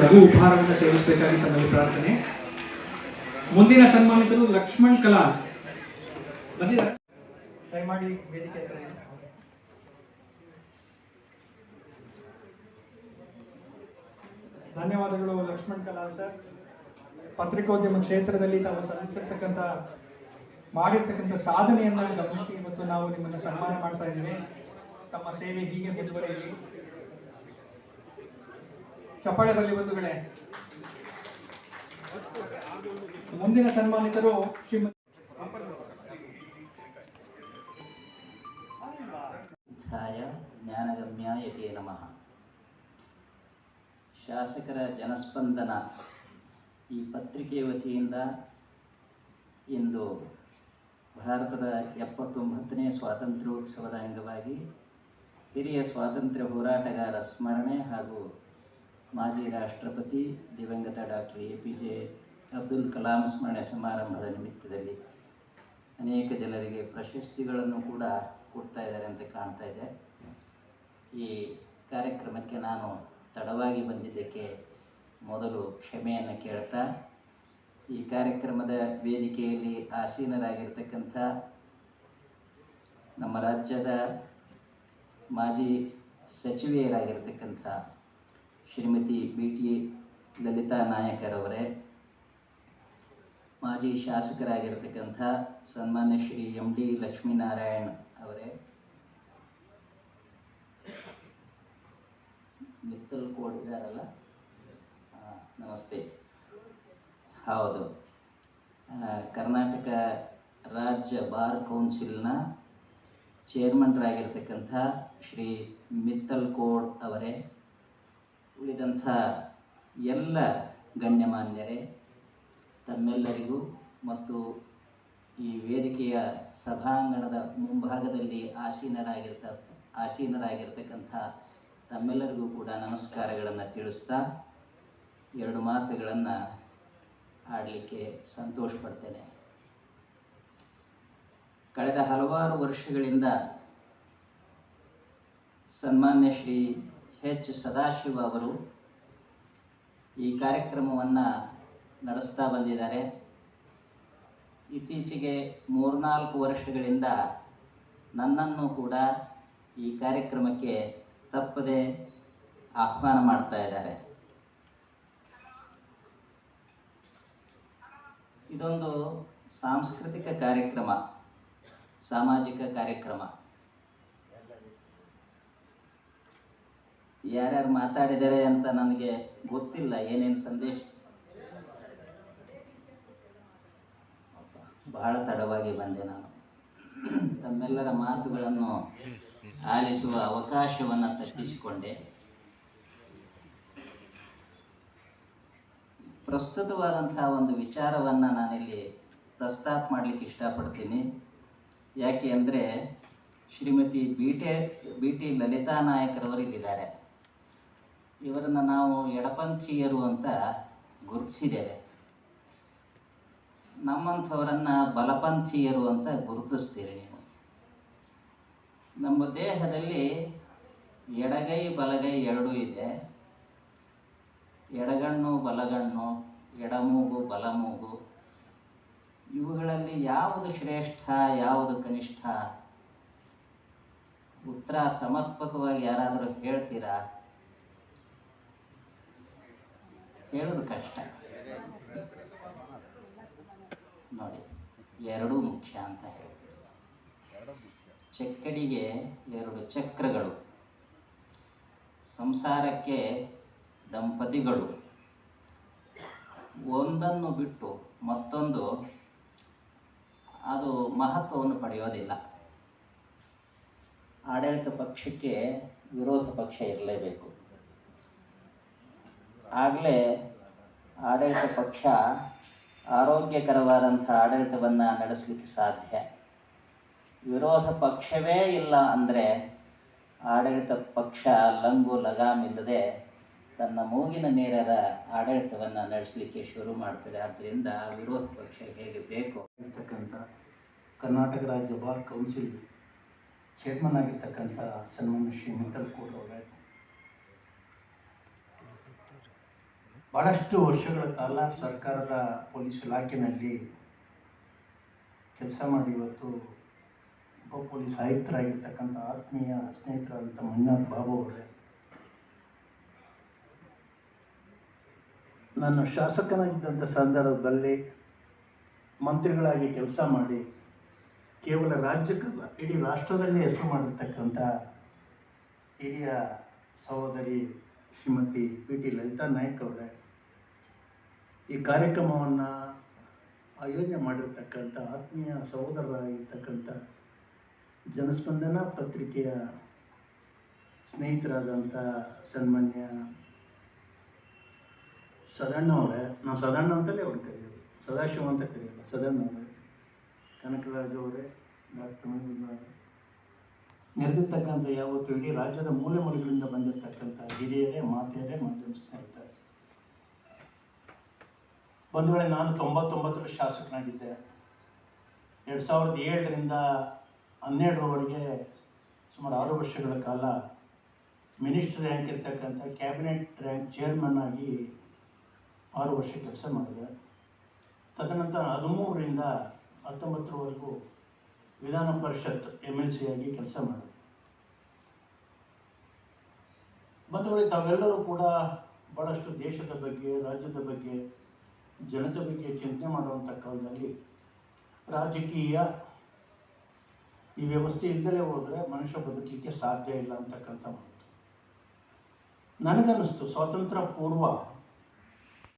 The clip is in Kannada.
ಲಘು ಉಪಹಾರವನ್ನು ಸೇವಿಸಬೇಕಾಗಿ ತಮ್ಮಲ್ಲಿ ಪ್ರಾರ್ಥನೆ. ಮುಂದಿನ ಸನ್ಮಾನಿತರು ಲಕ್ಷ್ಮಣ್ ಕಲಾ. ದಯಮಾಡಿ ವೇದಿಕೆ ಹತ್ರ ಧನ್ಯವಾದಗಳು ಲಕ್ಷ್ಮಣ್ ಕಲಾ ಸರ್. ಪತ್ರಿಕೋದ್ಯಮ ಕ್ಷೇತ್ರದಲ್ಲಿ ತಾವು ಸಲ್ಲಿಸಿರ್ತಕ್ಕಂಥ ಮಾಡಿರ್ತಕ್ಕಂಥ ಸಾಧನೆಯನ್ನ ಗಮನಿಸಿ ಇವತ್ತು ನಾವು ನಿಮ್ಮನ್ನು ಸನ್ಮಾನ ಮಾಡ್ತಾ ಇದ್ದೇವೆ. ತಮ್ಮ ಸೇವೆ ಹೀಗೆ ಮುಂದುವರಿಯಲಿ. ಚಪ್ಪಾಳೆ ಬರಲಿ ಬಂಧುಗಳೇ ಮುಂದಿನ ಸನ್ಮಾನಿತರು ಶ್ರೀಮತಿ ಸಿದ್ಧಾಯ ಜ್ಞಾನಗಮ್ಯಾಯ ತೇ ನಮಃ. ಶಾಸಕರ ಜನಸ್ಪಂದನ ಈ ಪತ್ರಿಕೆ ವತಿಯಿಂದ ಇಂದು ಭಾರತದ ಎಪ್ಪತ್ತೊಂಬತ್ತನೇ ಸ್ವಾತಂತ್ರ್ಯೋತ್ಸವದ ಅಂಗವಾಗಿ ಹಿರಿಯ ಸ್ವಾತಂತ್ರ್ಯ ಹೋರಾಟಗಾರ ಸ್ಮರಣೆ ಹಾಗೂ ಮಾಜಿ ರಾಷ್ಟ್ರಪತಿ ದಿವಂಗತ doctor A P J Abdul Kalam ಸ್ಮರಣೆ ಸಮಾರಂಭದ ನಿಮಿತ್ತದಲ್ಲಿ ಅನೇಕ ಜನರಿಗೆ ಪ್ರಶಸ್ತಿಗಳನ್ನು ಕೂಡ ಕೊಡ್ತಾ ಇದ್ದಾರೆ ಅಂತ ಕಾಣ್ತಾ ಇದೆ. ಈ ಕಾರ್ಯಕ್ರಮಕ್ಕೆ ನಾನು ತಡವಾಗಿ ಬಂದಿದ್ದಕ್ಕೆ ಮೊದಲು ಕ್ಷಮೆಯನ್ನು ಕೇಳ್ತಾ, ಈ ಕಾರ್ಯಕ್ರಮದ ವೇದಿಕೆಯಲ್ಲಿ ಆಸೀನರಾಗಿರ್ತಕ್ಕಂಥ ನಮ್ಮ ರಾಜ್ಯದ ಮಾಜಿ ಸಚಿವೆಯರಾಗಿರ್ತಕ್ಕಂಥ ಶ್ರೀಮತಿ ಬಿ ಟಿ ಲಲಿತಾ ನಾಯಕರವರೇ, ಮಾಜಿ ಶಾಸಕರಾಗಿರ್ತಕ್ಕಂಥ ಸನ್ಮಾನ್ಯ ಶ್ರೀ ಎಂ ಡಿ ಲಕ್ಷ್ಮೀನಾರಾಯಣ್ ಅವರೇ, ಮಿತ್ತಲ್ ಕೋಡ್ ಇದಾರಲ್ಲ? ನಮಸ್ತೆ. ಹೌದು. ಕರ್ನಾಟಕ ರಾಜ್ಯ ಬಾರ್ ಕೌನ್ಸಿಲ್ನ ಚೇರ್ಮನ್ರಾಗಿರ್ತಕ್ಕಂಥ ಶ್ರೀ ಮಿತ್ತಲ್ ಕೋಡ್ ಅವರೇ ಉಳಿದಂಥ ಎಲ್ಲ ಗಣ್ಯಮಾನ್ಯರೇ, ತಮ್ಮೆಲ್ಲರಿಗೂ ಮತ್ತು ಈ ವೇದಿಕೆಯ ಸಭಾಂಗಣದ ಮುಂಭಾಗದಲ್ಲಿ ಆಸೀನರಾಗಿರ್ತ, ಆಸೀನರಾಗಿರ್ತಕ್ಕಂಥ ತಮ್ಮೆಲ್ಲರಿಗೂ ಕೂಡ ನಮಸ್ಕಾರಗಳನ್ನು ತಿಳಿಸ್ತಾ ಎರಡು ಮಾತುಗಳನ್ನು ಆಡಲಿಕ್ಕೆ ಸಂತೋಷ ಪಡ್ತೇನೆ ಕಳೆದ ಹಲವಾರು ವರ್ಷಗಳಿಂದ ಸನ್ಮಾನ್ಯ ಶ್ರೀ ಹೆಚ್ ಸದಾಶಿವ ಅವರು ಈ ಕಾರ್ಯಕ್ರಮವನ್ನು ನಡೆಸ್ತಾ ಬಂದಿದ್ದಾರೆ. ಇತ್ತೀಚೆಗೆ ಮೂರ್ನಾಲ್ಕು ವರ್ಷಗಳಿಂದ ನನ್ನನ್ನು ಕೂಡ ಈ ಕಾರ್ಯಕ್ರಮಕ್ಕೆ ತಪ್ಪದೆ ಆಹ್ವಾನ ಮಾಡ್ತಾ ಇದ್ದಾರೆ. ಇದೊಂದು ಸಾಂಸ್ಕೃತಿಕ ಕಾರ್ಯಕ್ರಮ, ಸಾಮಾಜಿಕ ಕಾರ್ಯಕ್ರಮ. ಯಾರ್ಯಾರು ಮಾತಾಡಿದ್ದಾರೆ ಅಂತ ನನಗೆ ಗೊತ್ತಿಲ್ಲ. ಏನೇನು ಸಂದೇಶ? ಬಹಳ ತಡವಾಗಿ ಬಂದೆ ನಾನು. ತಮ್ಮೆಲ್ಲರ ಮಾತುಗಳನ್ನು ಆಲಿಸುವ ಅವಕಾಶವನ್ನು ತಪ್ಪಿಸಿಕೊಂಡೆ. ಪ್ರಸ್ತುತವಾದಂತಹ ಒಂದು ವಿಚಾರವನ್ನು ನಾನಿಲ್ಲಿ ಪ್ರಸ್ತಾಪ ಮಾಡಲಿಕ್ಕೆ ಇಷ್ಟಪಡ್ತೀನಿ. ಯಾಕೆ ಅಂದರೆ Shrimati B T B T Lalitha ನಾಯಕರವರು ಇಲ್ಲಿದ್ದಾರೆ ಇವರನ್ನು ನಾವು ಎಡಪಂಥೀಯರು ಅಂತ ಗುರುತಿಸಿದ್ದೇವೆ. ನಮ್ಮಂಥವರನ್ನು ಬಲಪಂಥೀಯರು ಅಂತ ಗುರುತಿಸ್ತೀರಿ ನೀವು. ನಮ್ಮ ದೇಹದಲ್ಲಿ ಎಡಗೈ, ಬಲಗೈ ಎರಡೂ ಇದೆ. ಎಡಗಣ್ಣು, ಬಲಗಣ್ಣು, ಎಡಮೂಗು, ಬಲಮೂಗು. ಇವುಗಳಲ್ಲಿ ಯಾವುದು ಶ್ರೇಷ್ಠ, ಯಾವುದು ಕನಿಷ್ಠ? ಉತ್ತರ ಸಮರ್ಪಕವಾಗಿ ಯಾರಾದರೂ ಹೇಳ್ತೀರಾ? ಹೇಳೋದು ಕಷ್ಟ. ನೋಡಿ, ಎರಡೂ ಮುಖ್ಯ ಅಂತ ಹೇಳ್ತೀವಿ ಚಕ್ಕಡಿಗೆ ಎರಡು ಚಕ್ರಗಳು. ಸಂಸಾರಕ್ಕೆ ದಂಪತಿಗಳು. ಒಂದನ್ನು ಬಿಟ್ಟು ಮತ್ತೊಂದು ಅದು ಮಹತ್ವವನ್ನು ಪಡೆಯೋದಿಲ್ಲ. ಆಡಳಿತ ಪಕ್ಷಕ್ಕೆ ವಿರೋಧ ಪಕ್ಷ ಇರಲೇಬೇಕು. ಆಗಲೇ ಆಡಳಿತ ಪಕ್ಷ ಆರೋಗ್ಯಕರವಾದಂಥ ಆಡಳಿತವನ್ನು ನಡೆಸಲಿಕ್ಕೆ ಸಾಧ್ಯ. ವಿರೋಧ ಪಕ್ಷವೇ ಇಲ್ಲ ಅಂದರೆ ಆಡಳಿತ ಪಕ್ಷ ಲಂಗು ಲಗಾಮಿಲ್ಲದೆ ತನ್ನ ಮೂಗಿನ ನೇರದ ಆಡಳಿತವನ್ನು ನಡೆಸಲಿಕ್ಕೆ ಶುರು ಮಾಡ್ತದೆ. ಆದ್ದರಿಂದ ವಿರೋಧ ಪಕ್ಷ ಹೇಗೆ ಬೇಕು? ಇರ್ತಕ್ಕಂಥ ಕರ್ನಾಟಕ ರಾಜ್ಯ ಬಾರ್ ಕೌನ್ಸಿಲ್ ಚೇರ್ಮನ್ ಆಗಿರ್ತಕ್ಕಂಥ ಸನ್ಮಾನ್ಯ ಶ್ರೀ ಮಿತ್ತಲ್ ಕೋಡ್ ಭಾಳಷ್ಟು ವರ್ಷಗಳ ಕಾಲ ಸರ್ಕಾರದ ಪೊಲೀಸ್ ಇಲಾಖೆಯಲ್ಲಿ ಕೆಲಸ ಮಾಡಿ ಇವತ್ತು ಉಪ ಪೊಲೀಸ್ ಆಯುಕ್ತರಾಗಿರ್ತಕ್ಕಂಥ ಆತ್ಮೀಯ ಸ್ನೇಹಿತರಾದಂಥ ಮಂಜುನಾಥ್ ಬಾಬು ಅವರೇ. ನಾನು ಶಾಸಕನಾಗಿದ್ದಂಥ ಸಂದರ್ಭದಲ್ಲಿ ಮಂತ್ರಿಗಳಾಗಿ ಕೆಲಸ ಮಾಡಿ ಕೇವಲ ರಾಜ್ಯಕ್ಕಲ್ಲ, ಇಡೀ ರಾಷ್ಟ್ರದಲ್ಲೇ ಹೆಸರು ಮಾಡಿರ್ತಕ್ಕಂಥ ಹಿರಿಯ ಸಹೋದರಿ ಶ್ರೀಮತಿ ಪಿ ಟಿ ಲಲಿತಾ ನಾಯ್ಕ್ ಅವರೇ. ಈ ಕಾರ್ಯಕ್ರಮವನ್ನು ಆಯೋಜನೆ ಮಾಡಿರ್ತಕ್ಕಂಥ ಆತ್ಮೀಯ ಸಹೋದರರಾಗಿರ್ತಕ್ಕಂಥ ಜನಸ್ಪಂದನ ಪತ್ರಿಕೆಯ ಸ್ನೇಹಿತರಾದಂಥ ಸನ್ಮಾನ್ಯ ಸದಣ್ಣ ಅವರೇ. ನಾವು ಸದಣ್ಣ ಅಂತಲೇ ಅವ್ರು ಕರೆಯೋದು. ಸದಾಶಿವ ಅಂತ ಕರೆಯೋಲ್ಲ ಸದಣ್ಣ ಅವರೇ. ಕನಕರಾಜ ಅವರೇ, ಡಾಕ್ಟರ್ ಮಂಜುನಾಥ್ ನೆರೆದಿರ್ತಕ್ಕಂಥ ಯಾವತ್ತು ಇಡೀ ರಾಜ್ಯದ ಮೂಲೆ ಮೂಲೆಗಳಿಂದ ಬಂದಿರತಕ್ಕಂಥ ಹಿರಿಯರೇ, ಮಾತೆಯರೇ ಮಾಧ್ಯಮ ಸ್ನೇಹಿತರೆ ಬಂಧುಗಳೇ ನಾನು ತೊಂಬತ್ತೊಂಬತ್ತರ ಶಾಸಕನಾಗಿದ್ದೆ, ಎರಡು ಸಾವಿರದ ಏಳರಿಂದ ಹನ್ನೆರಡರವರೆಗೆ ಸುಮಾರು ಆರು ವರ್ಷಗಳ ಕಾಲ ಮಿನಿಸ್ಟರ್ ರ್ಯಾಂಕ್ ಇರ್ತಕ್ಕಂಥ ಕ್ಯಾಬಿನೆಟ್ ರ್ಯಾಂಕ್ ಚೇರ್ಮನ್ ಆಗಿ ಆರು ವರ್ಷ ಕೆಲಸ ಮಾಡಿದೆ. ತದನಂತರ ಹದಿಮೂರರಿಂದ ಹತ್ತೊಂಬತ್ತರವರೆಗೂ ವಿಧಾನ ಪರಿಷತ್ ಎಂ ಎಲ್ ಸಿ ಆಗಿ ಕೆಲಸ ಮಾಡಿದೆ. ಬಂಧುಗಳೇ ತಾವೆಲ್ಲರೂ ಕೂಡ ಭಾಳಷ್ಟು ದೇಶದ ಬಗ್ಗೆ, ರಾಜ್ಯದ ಬಗ್ಗೆ ಜನತೆ ಬಗ್ಗೆ ಚಿಂತನೆ ಮಾಡುವಂಥ ಕಾಲದಲ್ಲಿ ರಾಜಕೀಯ ಈ ವ್ಯವಸ್ಥೆ ಇಲ್ಲದೆ ಹೋದರೆ ಮನುಷ್ಯ ಬದುಕಲಿಕ್ಕೆ ಸಾಧ್ಯ ಇಲ್ಲ ಅಂತಕ್ಕಂಥ ಮಾತು. ನನಗನ್ನಿಸ್ತು ಸ್ವಾತಂತ್ರ್ಯ ಪೂರ್ವ